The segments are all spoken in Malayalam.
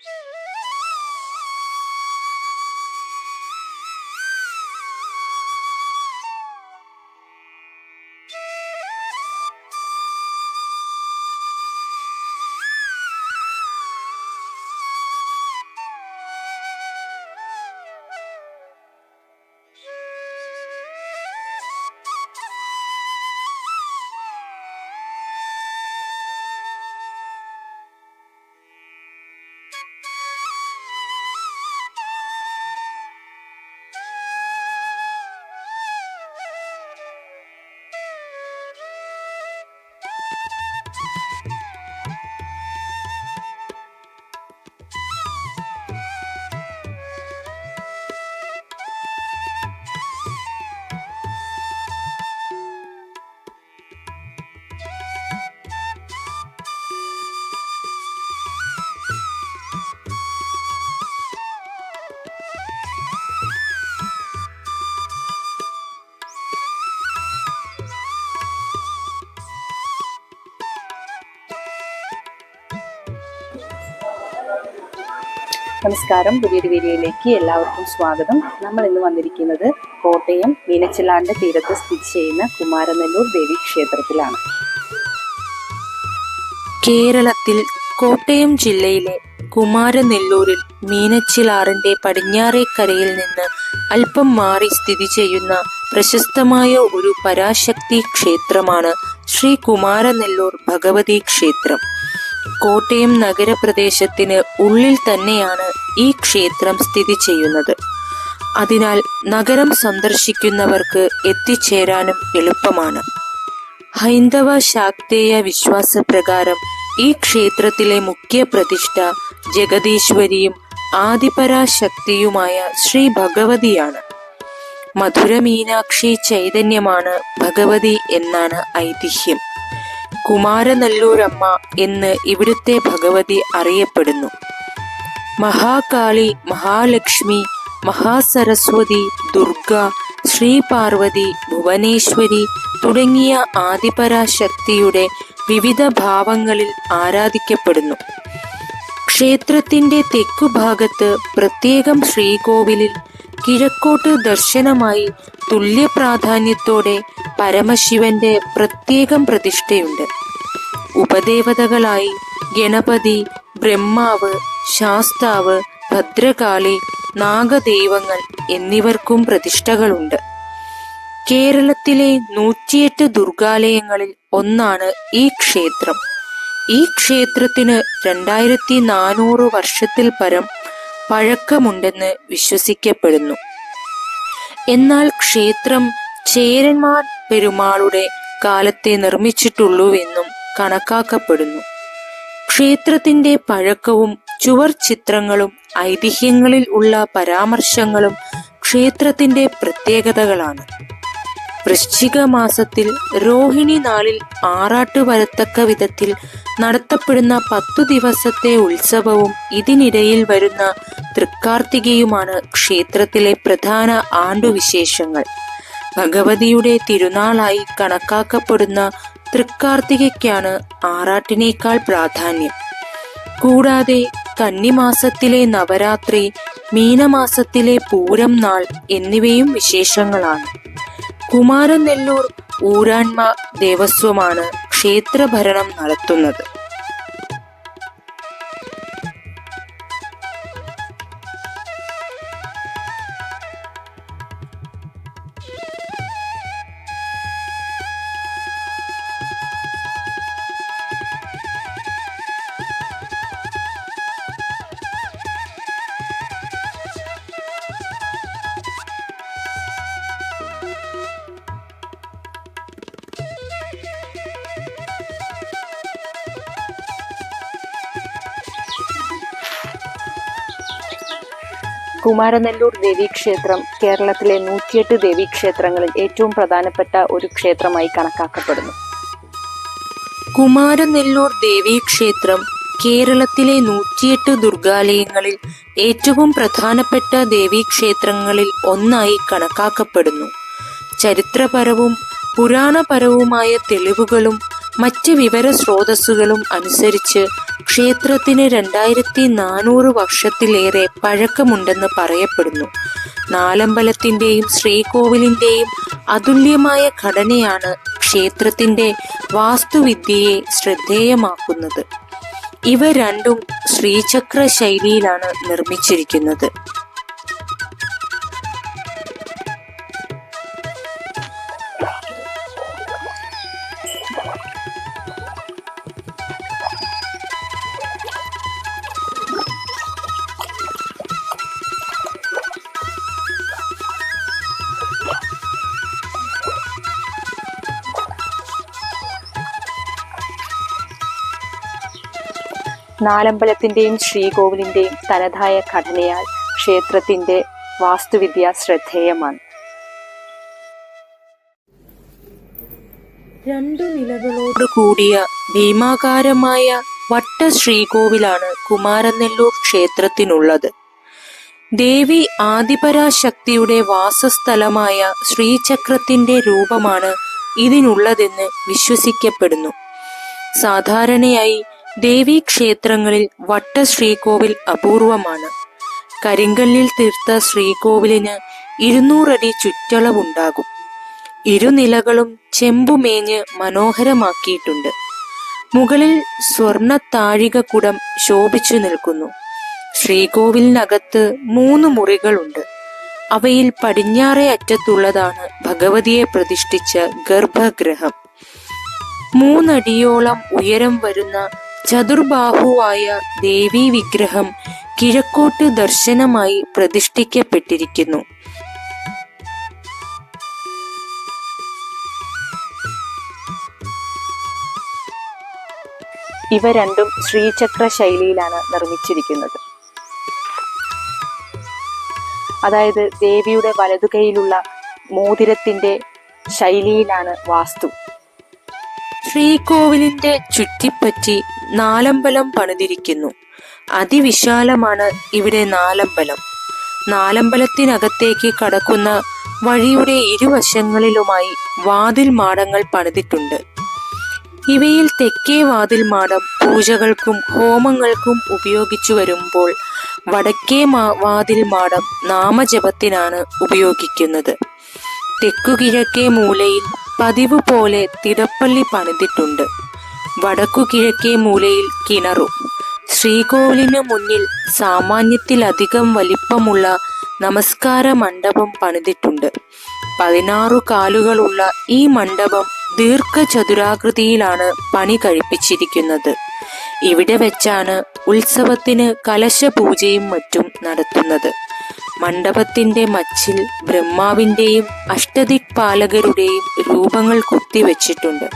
Yeah. നമസ്കാരം. പുതിയൊരു വീഡിയോയിലേക്ക് എല്ലാവർക്കും സ്വാഗതം. നമ്മൾ ഇന്ന് വന്നിരിക്കുന്നത് കോട്ടയം മീനച്ചിലാണ്ട് തീരത്ത് സ്ഥിതി ചെയ്യുന്ന കുമാരനെല്ലൂർ ദേവി ക്ഷേത്രത്തിലാണ് കേരളത്തിൽ കോട്ടയം ജില്ലയിലെ കുമാരനെല്ലൂരിൽ മീനച്ചിലാറിന്റെ പടിഞ്ഞാറേക്കരയിൽ നിന്ന് അല്പം മാറി സ്ഥിതി ചെയ്യുന്ന പ്രശസ്തമായ ഒരു പരാശക്തി ക്ഷേത്രമാണ് ശ്രീ കുമാരനെല്ലൂർ ഭഗവതി ക്ഷേത്രം. കോട്ടയം നഗരപ്രദേശത്തിന് ഉള്ളിൽ തന്നെയാണ് ഈ ക്ഷേത്രം സ്ഥിതി ചെയ്യുന്നത്. അതിനാൽ നഗരം സന്ദർശിക്കുന്നവർക്ക് എത്തിച്ചേരാനും എളുപ്പമാണ്. ഹൈന്ദവ ശാക്തേയ വിശ്വാസപ്രകാരം ഈ ക്ഷേത്രത്തിലെ മുഖ്യ പ്രതിഷ്ഠ ജഗദീശ്വരിയും ആദിപരാശക്തിയുമായ ശ്രീ ഭഗവതിയാണ്. മധുര മീനാക്ഷി ചൈതന്യമാണ് ഭഗവതി എന്നാണ് ഐതിഹ്യം. കുമാരനല്ലൂരമ്മ എന്ന് ഇവിടുത്തെ ഭഗവതി അറിയപ്പെടുന്നു. മഹാകാളി മഹാലക്ഷ്മി മഹാസരസ്വതി ദുർഗ ശ്രീപാർവതി ഭുവനേശ്വരി തുടങ്ങിയ ആദിപരാശക്തിയുടെ വിവിധ ഭാവങ്ങളിൽ ആരാധിക്കപ്പെടുന്നു. ക്ഷേത്രത്തിന്റെ തെക്കുഭാഗത്ത് പ്രത്യേകം ശ്രീകോവിലിൽ കിഴക്കോട്ട് ദർശനമായി തുല്യ പ്രാധാന്യത്തോടെ പരമശിവന്റെ പ്രത്യേകം പ്രതിഷ്ഠയുണ്ട്. ഉപദേവതകളായി ഗണപതി ബ്രഹ്മാവ് ശാസ്താവ് ഭദ്രകാളി നാഗദൈവങ്ങൾ എന്നിവർക്കും പ്രതിഷ്ഠകളുണ്ട്. കേരളത്തിലെ നൂറ്റിയെട്ട് ദുർഗാലയങ്ങളിൽ ഒന്നാണ് ഈ ക്ഷേത്രം. ഈ ക്ഷേത്രത്തിന് രണ്ടായിരത്തി നാനൂറ് വർഷത്തിൽ പരം പഴക്കമുണ്ടെന്ന് വിശ്വസിക്കപ്പെടുന്നു. എന്നാൽ ക്ഷേത്രം ചേരന്മാർ പെരുമാളുടെ കാലത്തെ നിർമ്മിച്ചിട്ടുള്ളൂവെന്നും കണക്കാക്കപ്പെടുന്നു. ക്ഷേത്രത്തിന്റെ പഴക്കവും ചുവർ ചിത്രങ്ങളും ഐതിഹ്യങ്ങളിൽ ഉള്ള പരാമർശങ്ങളും ക്ഷേത്രത്തിന്റെ പ്രത്യേകതകളാണ്. വൃശ്ചിക മാസത്തിൽ രോഹിണി നാളിൽ ആറാട്ട് വരത്തക്ക വിധത്തിൽ നടത്തപ്പെടുന്ന പത്തു ദിവസത്തെ ഉത്സവവും ഇതിനിടയിൽ വരുന്ന തൃക്കാർത്തികയുമാണ് ക്ഷേത്രത്തിലെ പ്രധാന ആണ്ടുവിശേഷങ്ങൾ. ഭഗവതിയുടെ തിരുനാളായി കണക്കാക്കപ്പെടുന്ന തൃക്കാർത്തികയ്ക്കാണ് ആറാട്ടിനേക്കാൾ പ്രാധാന്യം. കൂടാതെ കന്നിമാസത്തിലെ നവരാത്രി മീനമാസത്തിലെ പൂരം നാൾ എന്നിവയും വിശേഷങ്ങളാണ്. കുമാരനെല്ലൂർ ഊരാൻമ ദേവസ്വമാണ് ക്ഷേത്രഭരണം നടത്തുന്നത്. കുമാരനെല്ലൂർ ദേവീക്ഷേത്രം കേരളത്തിലെ നൂറ്റിയെട്ട് ദേവീക്ഷേത്രങ്ങളിൽ ഏറ്റവും പ്രധാനപ്പെട്ട ഒരു ക്ഷേത്രമായി കണക്കാക്കപ്പെടുന്നു. കുമാരനെല്ലൂർ ദേവീക്ഷേത്രം കേരളത്തിലെ നൂറ്റിയെട്ട് ദുർഗാലയങ്ങളിൽ ഏറ്റവും പ്രധാനപ്പെട്ട ദേവീക്ഷേത്രങ്ങളിൽ ഒന്നായി കണക്കാക്കപ്പെടുന്നു. ചരിത്രപരവും പുരാണപരവുമായ തെളിവുകളും മറ്റ് വിവര സ്രോതസ്സുകളും അനുസരിച്ച് ക്ഷേത്രത്തിന് രണ്ടായിരത്തി നാനൂറ് വർഷത്തിലേറെ പഴക്കമുണ്ടെന്ന് പറയപ്പെടുന്നു. നാലമ്പലത്തിന്റെയും ശ്രീകോവിലിന്റെയും അതുല്യമായ ഘടനയാണ് ക്ഷേത്രത്തിന്റെ വാസ്തുവിദ്യയെ ശ്രദ്ധേയമാക്കുന്നത്. ഇവ രണ്ടും ശ്രീചക്ര ശൈലിയിലാണ് നിർമ്മിച്ചിരിക്കുന്നത്. നാലമ്പലത്തിന്റെയും ശ്രീകോവിലിന്റെയും തനതായ ഘടനയാൽ ക്ഷേത്രത്തിന്റെ വാസ്തുവിദ്യ ശ്രദ്ധേയമാണ്. രണ്ടു നിലകളോട് കൂടിയ ഭീമാകാരമായ വട്ട ശ്രീകോവിലാണ് കുമാരനെല്ലൂർ ക്ഷേത്രത്തിനുള്ളത്. ദേവി ആദിപരാശക്തിയുടെ വാസസ്ഥലമായ ശ്രീചക്രത്തിന്റെ രൂപമാണ് ഇതിനുള്ളതെന്ന് വിശ്വസിക്കപ്പെടുന്നു. സാധാരണയായി ദേവീ ക്ഷേത്രങ്ങളിൽ വട്ട ശ്രീകോവിൽ അപൂർവമാണ്. കരിങ്കല്ലിൽ തീർത്ത ശ്രീകോവിലിന് ഇരുന്നൂറടി ചുറ്റളവുണ്ടാകും. ഇരുനിലകളും ചെമ്പുമേഞ്ഞ് മനോഹരമാക്കിയിട്ടുണ്ട്. മുകളിൽ സ്വർണ താഴികക്കുടം ശോഭിച്ചു നിൽക്കുന്നു. ശ്രീകോവിലിനകത്ത് മൂന്ന് മുറികളുണ്ട്. അവയിൽ പടിഞ്ഞാറേ അറ്റത്തുള്ളതാണ് ഭഗവതിയെ പ്രതിഷ്ഠിച്ച ഗർഭഗൃഹം. മൂന്നടിയോളം ഉയരം വരുന്ന ചതുർബാഹുവായ ദേവീ വിഗ്രഹം കിഴക്കോട്ട് ദർശനമായി പ്രതിഷ്ഠിക്കപ്പെട്ടിരിക്കുന്നു. ഇവ രണ്ടും ശ്രീചക്ര ശൈലിയിലാണ് നിർമ്മിച്ചിരിക്കുന്നത്. അതായത് ദേവിയുടെ വലതുകൈയിലുള്ള മോതിരത്തിന്റെ ശൈലിയിലാണ് വാസ്തു. ശ്രീകോവിലിന്റെ ചുറ്റിപ്പറ്റി നാലമ്പലം പണിതിരിക്കുന്നു. അതിവിശാലമാണ് ഇവിടെ നാലമ്പലം. നാലമ്പലത്തിനകത്തേക്ക് കടക്കുന്ന വഴിയുടെ ഇരുവശങ്ങളിലുമായി വാതിൽ മാടങ്ങൾ പണിതിട്ടുണ്ട്. ഇവയിൽ തെക്കേ വാതിൽ മാടം പൂജകൾക്കും ഹോമങ്ങൾക്കും ഉപയോഗിച്ചു വരുമ്പോൾ വടക്കേ വാതിൽ മാടം നാമജപത്തിനാണ് ഉപയോഗിക്കുന്നത്. തെക്കുകിഴക്കേ മൂലയിൽ പതിവ് പോലെ തിടപ്പള്ളി പണിതിട്ടുണ്ട്. വടക്കു കിഴക്കേ മൂലയിൽ കിണറും. ശ്രീകോവിലിന് മുന്നിൽ സാമാന്യത്തിലധികം വലിപ്പമുള്ള നമസ്കാര മണ്ഡപം പണിതിട്ടുണ്ട്. പതിനാറു കാലുകളുള്ള ഈ മണ്ഡപം ദീർഘചതുരാകൃതിയിലാണ് പണി കഴിപ്പിച്ചിരിക്കുന്നത്. ഇവിടെ വെച്ചാണ് ഉത്സവത്തിന് കലശപൂജയും മറ്റും നടത്തുന്നത്. മണ്ഡപത്തിന്റെ മച്ചിൽ ബ്രഹ്മാവിന്റെയും അഷ്ടദിക്പാലകരുടെയും രൂപങ്ങൾ കുത്തിവെച്ചിട്ടുണ്ട്.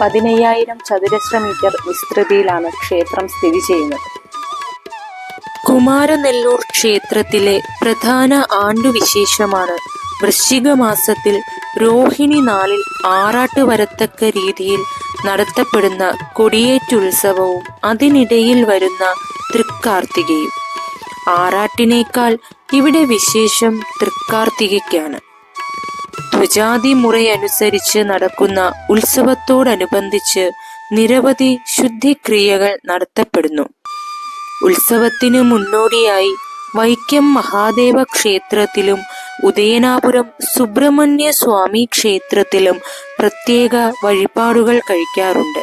പതിനയ്യായിരം ചതുരശ്ര മീറ്റർ വിസ്തൃതിയിലാണ് ക്ഷേത്രം സ്ഥിതി ചെയ്യുന്നത്. കുമാരനെല്ലൂർ ക്ഷേത്രത്തിലെ പ്രധാന ആണ്ടുവിശേഷമാണ് വൃശ്ചിക മാസത്തിൽ രോഹിണി നാളിൽ ആറാട്ട് വരത്തക്ക രീതിയിൽ നടത്തപ്പെടുന്ന കൊടിയേറ്റുത്സവവും അതിനിടയിൽ വരുന്ന തൃക്കാർത്തികയും. ആറാട്ടിനേക്കാൾ ഇവിടെ വിശേഷം തൃക്കാർത്തികയ്ക്കാണ്. ധ്വജാതി മുറയനുസരിച്ച് നടക്കുന്ന ഉത്സവത്തോടനുബന്ധിച്ച് നിരവധി ശുദ്ധിക്രിയകൾ നടത്തപ്പെടുന്നു. ഉത്സവത്തിന് മുന്നോടിയായി വൈക്കം മഹാദേവ ക്ഷേത്രത്തിലും ഉദയനാപുരം സുബ്രഹ്മണ്യ സ്വാമി ക്ഷേത്രത്തിലും പ്രത്യേക വഴിപാടുകൾ കഴിക്കാറുണ്ട്.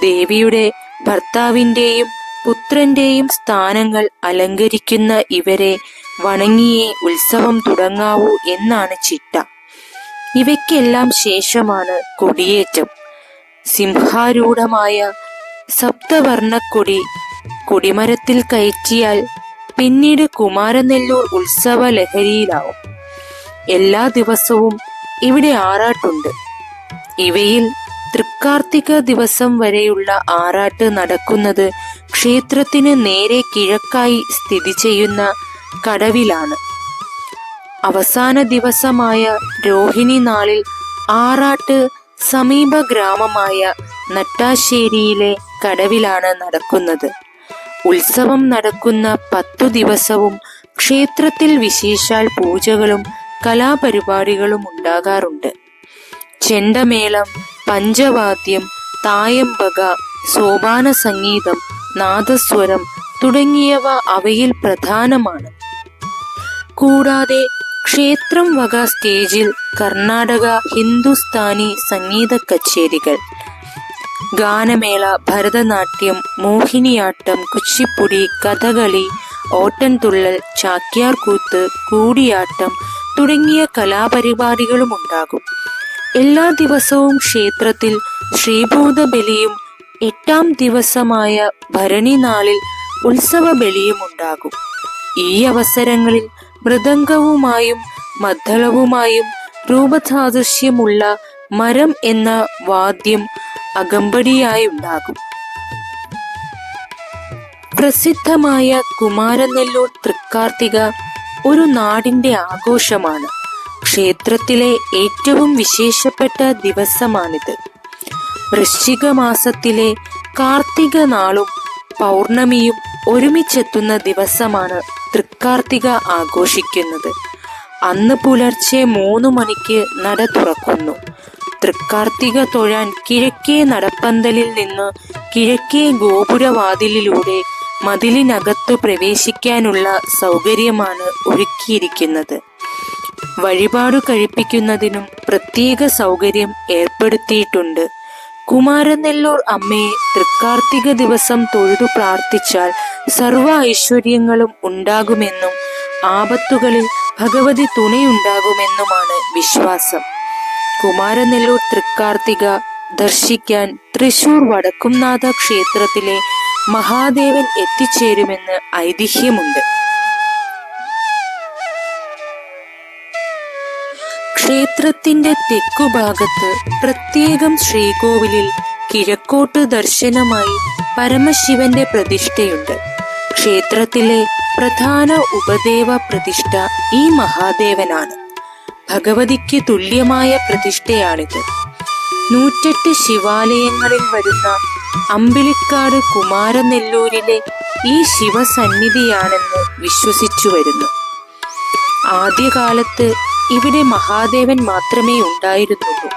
ദേവിയുടെ ഭർത്താവിന്റെയും പുത്രന്റെയും സ്ഥാനങ്ങൾ അലങ്കരിക്കുന്ന ഇവരെ വണങ്ങിയേ ഉത്സവം തുടങ്ങാവൂ എന്നാണ് ചിട്ട. ഇവയ്ക്കെല്ലാം ശേഷമാണ് കൊടിയേറ്റം. സിംഹാരൂഢമായ സപ്തവർണക്കൊടി കൊടിമരത്തിൽ കയറ്റിയാൽ പിന്നീട് കുമാരനെല്ലൂർ ഉത്സവ ലഹരിയിലാവും. എല്ലാ ദിവസവും ഇവിടെ ആറാട്ടുണ്ട്. ഇവയിൽ തൃക്കാർത്തിക ദിവസം വരെയുള്ള ആറാട്ട് നടക്കുന്നത് ക്ഷേത്രത്തിന് നേരെ കിഴക്കായി സ്ഥിതി ചെയ്യുന്ന കടവിലാണ്. അവസാന ദിവസമായ രോഹിണി നാളിൽ ആറാട്ട് സമീപ ഗ്രാമമായ നട്ടാശ്ശേരിയിലെ കടവിലാണ് നടക്കുന്നത്. ഉത്സവം നടക്കുന്ന പത്തു ദിവസവും ക്ഷേത്രത്തിൽ വിശേഷാൽ പൂജകളും കലാപരിപാടികളും ഉണ്ടാകാറുണ്ട്. ചെണ്ടമേളം പഞ്ചവാദ്യം തായമ്പക സോപാന സംഗീതം നാദസ്വരം തുടങ്ങിയവ അവയിൽ പ്രധാനമാണ്. കൂടാതെ ക്ഷേത്രം വക സ്റ്റേജിൽ കർണാടക ഹിന്ദുസ്ഥാനി സംഗീത കച്ചേരികൾ ഗാനമേള ഭരതനാട്യം മോഹിനിയാട്ടം കുച്ചിപ്പുടി കഥകളി ഓട്ടൻതുള്ളൽ ചാക്യാർകൂത്ത് കൂടിയാട്ടം തുടങ്ങിയ കലാപരിപാടികളും ഉണ്ടാകും എല്ലാ ദിവസവും ക്ഷേത്രത്തിൽ ശ്രീഭൂത ബലിയും എട്ടാം ദിവസമായ ഭരണി നാളിൽ ഉത്സവ ബലിയും ഉണ്ടാകും ഈ അവസരങ്ങളിൽ മൃദംഗവുമായും മദ്ദളവുമായും രൂപസാദൃശ്യമുള്ള മരം എന്ന വാദ്യം അകമ്പടിയായുണ്ടാകും. പ്രസിദ്ധമായ കുമാരനെല്ലൂർ തൃക്കാർത്തിക ഒരു നാടിന്റെ ആഘോഷമാണ്. ക്ഷേത്രത്തിലെ ഏറ്റവും വിശേഷപ്പെട്ട ദിവസമാണിത്. വൃശ്ചിക മാസത്തിലെ കാർത്തിക നാളും പൗർണമിയും ഒരുമിച്ചെത്തുന്ന ദിവസമാണ് തൃക്കാർത്തിക ആഘോഷിക്കുന്നത്. അന്ന് പുലർച്ചെ മൂന്ന് മണിക്ക് നട തുറക്കുന്നു. തൃക്കാർത്തിക തൊഴാൻ കിഴക്കേ നടപ്പന്തലിൽ നിന്ന് കിഴക്കേ ഗോപുരവാതിലിലൂടെ മതിലിനകത്തു പ്രവേശിക്കാനുള്ള സൗകര്യമാണ് ഒരുക്കിയിരിക്കുന്നത്. വഴിപാടു കഴിപ്പിക്കുന്നതിനും പ്രത്യേക സൗകര്യം ഏർപ്പെടുത്തിയിട്ടുണ്ട്. കുമാരനെല്ലൂർ അമ്മയെ തൃക്കാർത്തിക ദിവസം തൊഴുതു പ്രാർത്ഥിച്ചാൽ സർവ ഐശ്വര്യങ്ങളും ഉണ്ടാകുമെന്നും ആപത്തുകളിൽ ഭഗവതി തുണയുണ്ടാകുമെന്നുമാണ് വിശ്വാസം. കുമാരനെല്ലൂർ തൃക്കാർത്തിക ദർശിക്കാൻ തൃശൂർ വടക്കുംനാഥ ക്ഷേത്രത്തിലെ മഹാദേവൻ എത്തിച്ചേരുമെന്ന് ഐതിഹ്യമുണ്ട്. ക്ഷേത്രത്തിന്റെ തെക്കുഭാഗത്ത് പ്രത്യേകം ശ്രീകോവിലിൽ കിഴക്കോട്ട് ദർശനമായി പരമശിവന്റെ പ്രതിഷ്ഠയുണ്ട്. ക്ഷേത്രത്തിലെ പ്രധാന ഉപദേവ പ്രതിഷ്ഠ ഈ മഹാദേവനാണ്. ഭഗവതിക്ക് തുല്യമായ പ്രതിഷ്ഠയാണിത്. നൂറ്റെട്ട് ശിവാലയങ്ങളിൽ വരുന്ന അമ്പിളിക്കാട് കുമാരനെല്ലൂരിലെ ഈ ശിവസന്നിധിയാണെന്ന് വിശ്വസിച്ചു വരുന്നു. ആദ്യകാലത്ത് ഇവിടെ മഹാദേവൻ മാത്രമേ ഉണ്ടായിരുന്നുള്ളൂ.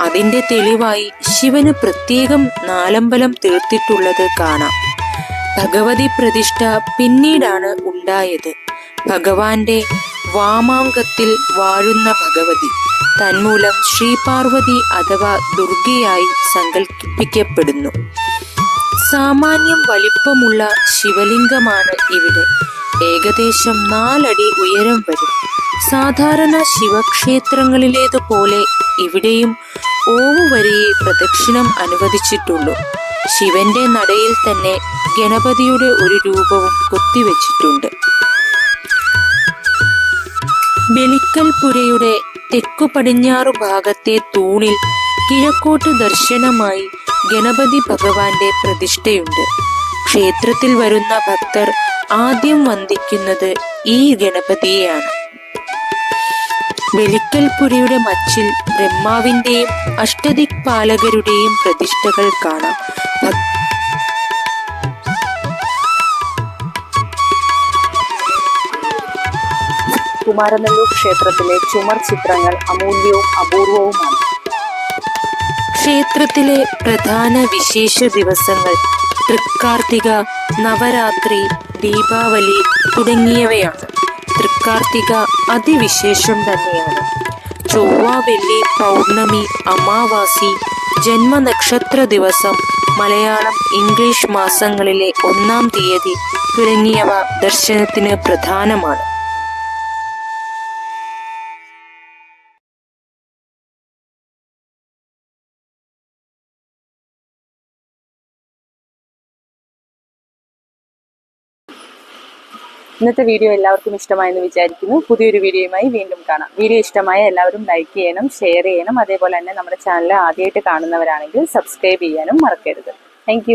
അതിന്റെ തെളിവായി ശിവന് പ്രത്യേകം നാലമ്പലം തീർത്തിട്ടുള്ളത് കാണാം. ഭഗവതി പ്രതിഷ്ഠ പിന്നീടാണ് ഉണ്ടായത്. ഭഗവാന്റെ വാമാങ്കത്തിൽ വാഴുന്ന ഭഗവതി തന്മൂലം ശ്രീപാർവതി അഥവാ ദുർഗയായി സങ്കല്പിക്കപ്പെടുന്നു സാമാന്യം വലിപ്പമുള്ള ശിവലിംഗമാണ് ഇവിടെ. ഏകദേശം നാലടി ഉയരം വരും. സാധാരണ ശിവക്ഷേത്രങ്ങളിലേതുപോലെ ഇവിടെയും ഓവുവരിയെ പ്രദക്ഷിണം അനുവദിച്ചിട്ടുള്ളൂ. ശിവന്റെ നടയിൽ തന്നെ ഗണപതിയുടെ ഒരു രൂപവും കൊത്തിവെച്ചിട്ടുണ്ട്. ബലിക്കൽപുരയുടെ തെക്കു പടിഞ്ഞാറു ഭാഗത്തെ തൂണിൽ കിഴക്കോട്ട് ദർശനമായി ഗണപതി ഭഗവാന്റെ പ്രതിഷ്ഠയുണ്ട്. ക്ഷേത്രത്തിൽ വരുന്ന ഭക്തർ ആദ്യം വന്ദിക്കുന്നത് ഈ ഗണപതിയെയാണ്. വെലിക്കൽപുരയുടെ മച്ചിൽ ബ്രഹ്മാവിന്റെയും അഷ്ടദിക്പാലകരുടെയും പ്രതിഷ്ഠകൾ കാണാം. കുമാരനെല്ലൂർ ക്ഷേത്രത്തിലെ ചുമർ ചിത്രങ്ങൾ അമൂല്യവും അപൂർവവുമാണ്. ക്ഷേത്രത്തിലെ പ്രധാന വിശേഷ ദിവസങ്ങൾ തൃക്കാർത്തിക നവരാത്രി ദീപാവലി തുടങ്ങിയവയാണ്. തൃക്കാർത്തിക അതിവിശേഷം തന്നെയാണ്. ചൊവ്വ വെള്ളി പൗർണമി അമാവാസി ജന്മനക്ഷത്ര ദിവസം മലയാളം ഇംഗ്ലീഷ് മാസങ്ങളിലെ ഒന്നാം തീയതി തുടങ്ങിയവ ദർശനത്തിന് പ്രധാനമാണ്. ഇന്നത്തെ വീഡിയോ എല്ലാവർക്കും ഇഷ്ടമായെന്ന് വിചാരിക്കുന്നു. പുതിയൊരു വീഡിയോയുമായി വീണ്ടും കാണാം. വീഡിയോ ഇഷ്ടമായ എല്ലാവരും ലൈക്ക് ചെയ്യണം ഷെയർ ചെയ്യണം. അതേപോലെ തന്നെ നമ്മുടെ ചാനൽ ആദ്യമായിട്ട് കാണുന്നവരാണെങ്കിൽ സബ്സ്ക്രൈബ് ചെയ്യാനും മറക്കരുത്. താങ്ക്